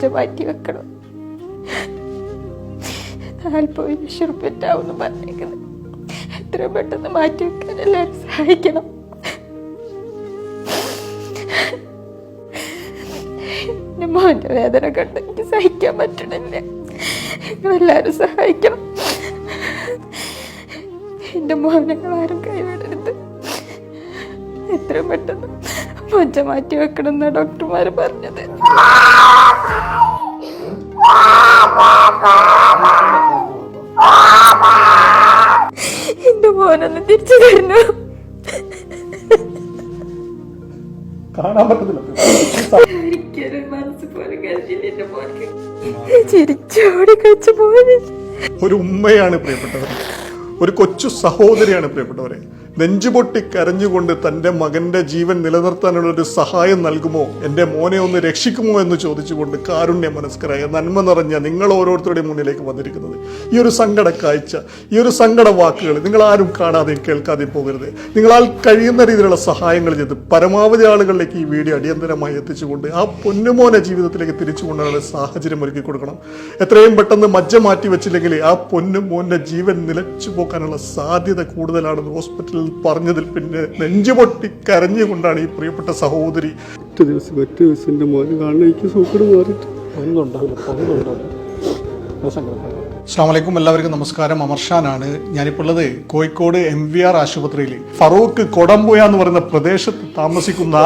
മൊഞ്ച മാറ്റി വെക്കണം. നാൽപ്പത് ലക്ഷം റുപ്യറ്റാവുമെന്ന് പറഞ്ഞേക്കുന്നത് എത്ര പെട്ടെന്ന് മാറ്റി വെക്കാൻ എല്ലാവരും സഹായിക്കണം. എന്റെ മോന്റെ വേദന കണ്ട് എനിക്ക് സഹിക്കാൻ പറ്റണില്ല. നിങ്ങളെല്ലാവരും സഹായിക്കണം. എന്റെ മോനെ ആരും കൈവിടരുത്. എത്രയും പെട്ടെന്ന് മൊഞ്ച മാറ്റി വെക്കണം എന്നാ ഡോക്ടർമാര് പറഞ്ഞത്. എന്റെ മോനൊന്ന് തിരിച്ചു തരുന്നു കാണാൻ പറ്റത്തില്ല. ഒരു ഉമ്മയാണ് പ്രിയപ്പെട്ടവർ ഒരു കൊച്ചു സഹോദരിയാണ് പ്രിയപ്പെട്ടവരെ. നെഞ്ചുപൊട്ടി കരഞ്ഞുകൊണ്ട് തന്റെ മകന്റെ ജീവൻ നിലനിർത്താനുള്ള ഒരു സഹായം നൽകുമോ? എന്റെ മോനെ ഒന്ന് രക്ഷിക്കുമോ എന്ന് ചോദിച്ചുകൊണ്ട് കാരുണ്യ മനസ്കരായ നന്മ നിറഞ്ഞ നിങ്ങൾ ഓരോരുത്തരുടെയും മുന്നിലേക്ക് വന്നിരിക്കുന്നത്. ഈ ഒരു സങ്കട കാഴ്ച ഈ ഒരു സങ്കട വാക്കുകൾ നിങ്ങൾ ആരും കാണാതെയും കേൾക്കാതെയും പോകരുത്. നിങ്ങളാൽ കഴിയുന്ന രീതിയിലുള്ള സഹായങ്ങൾ ചെയ്ത് പരമാവധി ആളുകളിലേക്ക് ഈ വീഡിയോ അടിയന്തരമായി എത്തിച്ചുകൊണ്ട് ആ പൊന്നുമോനെ ജീവിതത്തിലേക്ക് തിരിച്ചു കൊണ്ടുവരാനുള്ള സാഹചര്യം ഒരുക്കി കൊടുക്കണം. എത്രയും പെട്ടെന്ന് മജ്ജ മാറ്റി വെച്ചില്ലെങ്കിൽ ആ പൊന്നുമോന്റെ ജീവൻ നിലച്ചു പോക്കാനുള്ള സാധ്യത കൂടുതലാണെന്ന് ഹോസ്പിറ്റലിൽ പറഞ്ഞതിൽ പിന്നെ നെഞ്ചുപൊട്ടി കരഞ്ഞുകൊണ്ടാണ് ഈ പ്രിയപ്പെട്ട സഹോദരി ഒറ്റ ദിവസം ഒറ്റ ദിവസം എന്റെ മോനെ കാണാൻ എനിക്ക് സൂക്കട് മാറിയിട്ട്. ഒന്നും ഉണ്ടാവില്ല ഒന്നും ഉണ്ടാവില്ല സങ്കടം അസ്സാമലൈക്കും എല്ലാവർക്കും നമസ്കാരം. അമർഷാനാണ് ഞാനിപ്പോൾ ഉള്ളത് കോഴിക്കോട് എം വി ആർ ആശുപത്രിയിൽ ഫറൂഖ് കൊടമ്പുയ എന്ന് പറയുന്ന പ്രദേശത്ത് താമസിക്കുന്ന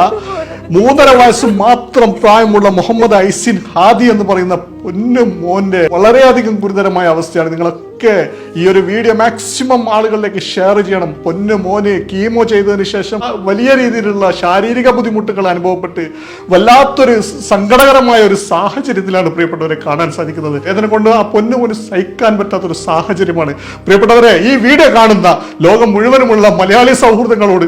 മൂന്നര വയസ്സ് മാത്രം പ്രായമുള്ള മുഹമ്മദ് ഐസിൻ ഹാദി എന്ന് പറയുന്ന പൊന്നു മോന്റെ വളരെയധികം ഗുരുതരമായ അവസ്ഥയാണ്. നിങ്ങളൊക്കെ ഈ ഒരു വീഡിയോ മാക്സിമം ആളുകളിലേക്ക് ഷെയർ ചെയ്യണം. പൊന്നു മോന് കീമോ ചെയ്തതിന് ശേഷം വലിയ രീതിയിലുള്ള ശാരീരിക ബുദ്ധിമുട്ടുകൾ അനുഭവപ്പെട്ട് വല്ലാത്തൊരു സങ്കടകരമായ ഒരു സാഹചര്യത്തിലാണ് പ്രിയപ്പെട്ടവരെ കാണാൻ സാധിക്കുന്നത്. ഏതിനെ കൊണ്ട് ആ പൊന്നു മോന് സഹിക്കാൻ പറ്റാത്തൊരു സാഹചര്യമാണ്. പ്രിയപ്പെട്ടവരെ ഈ വീഡിയോ കാണുന്ന ലോകം മുഴുവനുമുള്ള മലയാളി സൗഹൃദങ്ങളോട്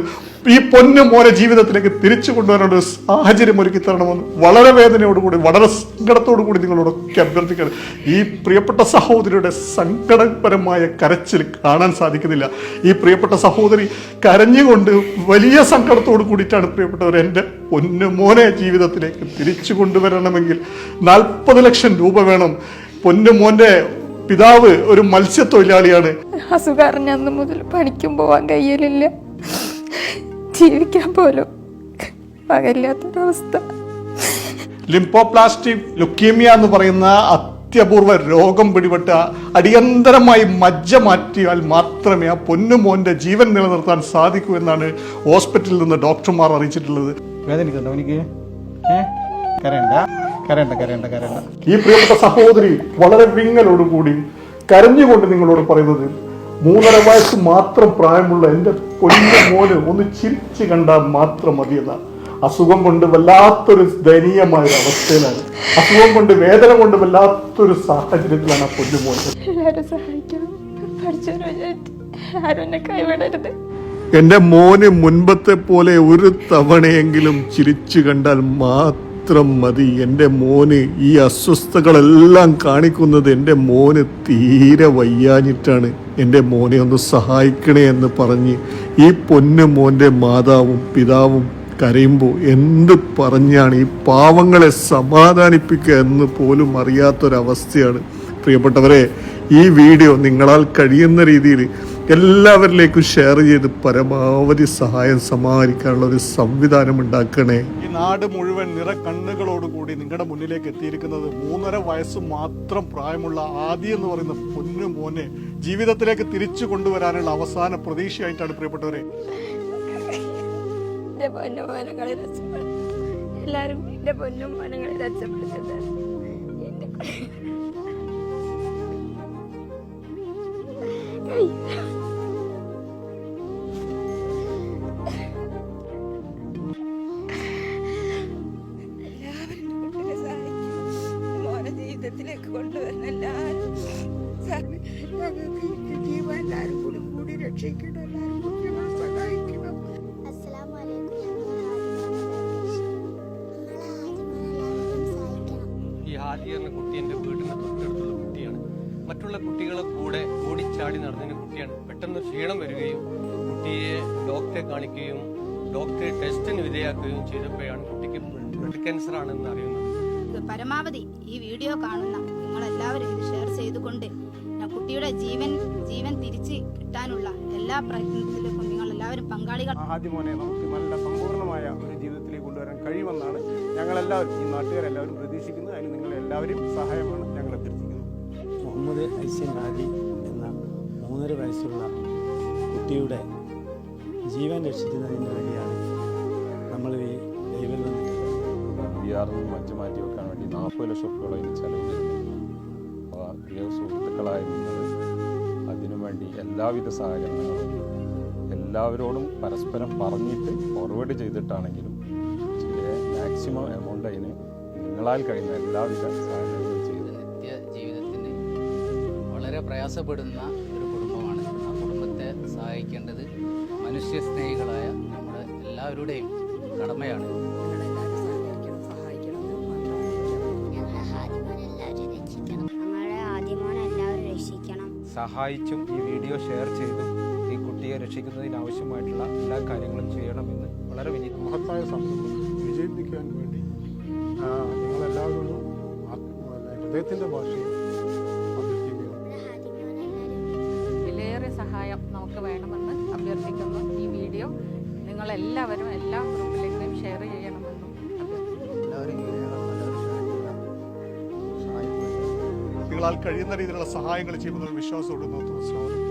ഈ പൊന്നു മോനെ ജീവിതത്തിലേക്ക് തിരിച്ചു കൊണ്ടുവരാനുള്ള ഒരു സാഹചര്യം ഒരുക്കി തരണമെന്ന് വളരെ വേദനയോടുകൂടി വളരെ സങ്കടത്തോടു കൂടി നിങ്ങളോടൊക്കെ അഭ്യർത്ഥിക്കണം ഈ പ്രിയപ്പെട്ട സഹോദരിയുടെ സങ്കടപരമായ കരച്ചിൽ കാണാൻ സാധിക്കുന്നില്ല. ഈ പ്രിയപ്പെട്ട സഹോദരി കരഞ്ഞുകൊണ്ട് വലിയ സങ്കടത്തോട് കൂടിയിട്ടാണ് പ്രിയപ്പെട്ടവർ എന്റെ പൊന്നു മോനെ ജീവിതത്തിലേക്ക് തിരിച്ചു കൊണ്ടുവരണമെങ്കിൽ നാൽപ്പത് ലക്ഷം രൂപ വേണം. പൊന്നു മോന്റെ പിതാവ് ഒരു മത്സ്യത്തൊഴിലാളിയാണ്. അസുഖം അറിഞ്ഞ അന്ന് മുതൽ പണിക്കും പോവാൻ കഴിയലില്ല. ജീവിക്കാൻ പോലും പകല്ലാത്തൊരവസ്ഥ ലിംപോപ്ലാസ്റ്റിക് ലുക്കീമിയ എന്ന് പറയുന്ന അത്യപൂർവ രോഗം പിടിപെട്ട അടിയന്തരമായി മജ്ജ മാറ്റിയാൽ മാത്രമേ ആ പൊന്നുമോന്റെ ജീവൻ നിലനിർത്താൻ സാധിക്കൂ എന്നാണ് ഹോസ്പിറ്റലിൽ നിന്ന് ഡോക്ടർമാർ അറിയിച്ചിട്ടുള്ളത്. വേദനിക്കുന്നുണ്ടോ എനിക്ക് ഈ പ്രിയപ്പെട്ട സഹോദരി വളരെ വിങ്ങലോടുകൂടി കരഞ്ഞുകൊണ്ട് നിങ്ങളോട് പറയുന്നത് മൂന്നര വയസ്സ് മാത്രം പ്രായമുള്ള എന്റെ പൊന്ന മോന് ഒന്ന് ചിരിച്ചു കണ്ടാൽ മാത്രം മതിയെന്നാണ് അസുഖം കൊണ്ട് വല്ലാത്തൊരു ദയനീയമായ ഒരു അവസ്ഥയിലാണ്. അസുഖം കൊണ്ട് വേദന കൊണ്ട് വല്ലാത്തൊരു സാഹചര്യത്തിലാണ് ആ പൊന്നു മോന് എന്റെ മോന് മുൻപത്തെ പോലെ ഒരു തവണയെങ്കിലും ചിരിച്ചു കണ്ടാൽ മാത്രം മതി. എന്റെ മോന് ഈ അസ്വസ്ഥതകളെല്ലാം കാണിക്കുന്നത് എന്റെ മോന് തീരെ വയ്യാഞ്ഞിട്ടാണ്. എന്റെ മോനെ ഒന്ന് സഹായിക്കണേ എന്ന് പറഞ്ഞ് ഈ പൊന്നു മോന്റെ മാതാവും പിതാവും കരയുമ്പോൾ എന്ത് പറഞ്ഞാണ് ഈ പാവങ്ങളെ സമാധാനിപ്പിക്കുക എന്ന് പോലും അറിയാത്തൊരവസ്ഥയാണ്. പ്രിയപ്പെട്ടവരെ ഈ വീഡിയോ നിങ്ങളാൽ കഴിയുന്ന രീതിയിൽ എല്ലാവരിലേക്കും ഷെയർ ചെയ്ത് പരമാവധി സഹായം സമാഹരിക്കാനുള്ള ഒരു സംവിധാനം ഉണ്ടാക്കണേ. ഈ നാട് മുഴുവൻ നിറ കണ്ണുകളോടുകൂടി നിങ്ങളുടെ മുന്നിലേക്ക് എത്തിയിരിക്കുന്നത് മൂന്നര വയസ്സ് മാത്രം പ്രായമുള്ള ആദി എന്ന് പറയുന്ന പൊന്നു മോനെ ജീവിതത്തിലേക്ക് തിരിച്ചു കൊണ്ടുവരാനുള്ള അവസാന പ്രതീക്ഷയായിട്ടാണ് പ്രിയപ്പെട്ടവരെ. എന്റെ പൊന്നു മോനങ്ങളെ രക്ഷപ്പെടും എല്ലാരും എന്റെ പൊന്നും മോനങ്ങളെ രക്ഷപ്പെടുത്തത് എന്റെ കൊണ്ടുവരണം എല്ലാവരും ഞങ്ങൾക്ക് ജീവൻ എല്ലാവരും കൂടി കൂടി രക്ഷിക്കണം എല്ലാവരും കൂടി ഞങ്ങൾ സഹായിക്കണം ഈ ഹാദി എന്ന കുട്ടി എന്റെ വീടിന് തൊട്ടടുത്തുള്ള കുട്ടിയാണ്. മറ്റുള്ള കുട്ടികളെ കൂടെ ഓടിച്ചാടി നടന്നതിന് കുട്ടിയാണ്. പെട്ടെന്ന് ക്ഷീണം വരികയും കുട്ടിയെ ഡോക്ടറെ കാണിക്കുകയും ഡോക്ടറെ ടെസ്റ്റിന് വിധേയാക്കുകയും ചെയ്തപ്പോഴാണ് കുട്ടിക്ക് ബ്ലഡ് ക്യാൻസർ ആണെന്ന് അറിയുന്നത് പരമാവധി ഈ വീഡിയോ കാണുന്ന നിങ്ങളെല്ലാവരും ഇത് ഷെയർ ചെയ്തുകൊണ്ട് കുട്ടിയുടെ ജീവൻ ജീവൻ തിരിച്ച് കിട്ടാനുള്ള എല്ലാ പ്രയത്നത്തിലും നിങ്ങൾ എല്ലാവരും പങ്കാളികൾ ആദ്യമോനെ നമുക്ക് നല്ല സമ്പൂർണമായ ഒരു ജീവിതത്തിലേക്ക് കൊണ്ടുവരാൻ കഴിയുമെന്നാണ് ഞങ്ങളെല്ലാവരും ഈ നാട്ടുകാരെല്ലാവരും പ്രതീക്ഷിക്കുന്നത്. അതിന് നിങ്ങൾ എല്ലാവരും സഹായമാണ് ഞങ്ങൾ അഭ്യർത്ഥിക്കുന്നത് മുഹമ്മദ് ഐസ്യൻ ഹാജി എന്ന മൂന്നര വയസ്സുള്ള കുട്ടിയുടെ ജീവൻ രക്ഷിക്കുന്നതിന് വേണ്ടിയാണ് നമ്മൾ ഈ ലൈവിൽ വന്നിട്ടുള്ളത് മറ്റു മാറ്റി വെക്കാൻ വേണ്ടി നാൽപ്പത് ലക്ഷം രൂപ ചെലവ് പ്രിയ സുഹൃത്തുക്കളായ നിങ്ങൾ അതിനുവേണ്ടി എല്ലാവിധ സഹകരണങ്ങളും എല്ലാവരോടും പരസ്പരം പറഞ്ഞിട്ട് ഫോർവേഡ് ചെയ്തിട്ടാണെങ്കിലും മാക്സിമം എമൗണ്ട് അതിന് നിങ്ങളാൽ കഴിയുന്ന എല്ലാവിധ സഹായങ്ങളും ചെയ്ത് നിത്യ ജീവിതത്തിന് വളരെ പ്രയാസപ്പെടുന്ന ഒരു കുടുംബമാണ്. ആ കുടുംബത്തെ സഹായിക്കേണ്ടത് മനുഷ്യ സ്നേഹികളായ നമ്മുടെ എല്ലാവരുടെയും കടമയാണ്. സഹായിച്ചും ഈ വീഡിയോ ഷെയർ ചെയ്തും ഈ കുട്ടിയെ രക്ഷിക്കുന്നതിനാവശ്യമായിട്ടുള്ള എല്ലാ കാര്യങ്ങളും ചെയ്യണമെന്ന് വളരെ വലിയ മഹത്തായ സംരംഭം വിജയിപ്പിക്കാൻ വേണ്ടി. ആത്മ- ഹൃദയത്തിന്റെ ഭാഷയിൽ വിലയേറെ സഹായം നമുക്ക് വേണമെന്ന് അഭ്യർത്ഥിക്കുന്നു ഈ വീഡിയോ. നിങ്ങളെല്ലാവരും എല്ലാ ഗ്രൂപ്പിലേക്കും ഷെയർ ചെയ്യണമെന്നും നിങ്ങളാൽ കഴിയുന്ന രീതിയിലുള്ള സഹായങ്ങൾ ചെയ്യുമെന്നുള്ള വിശ്വാസത്തോട് അലൈക്കും.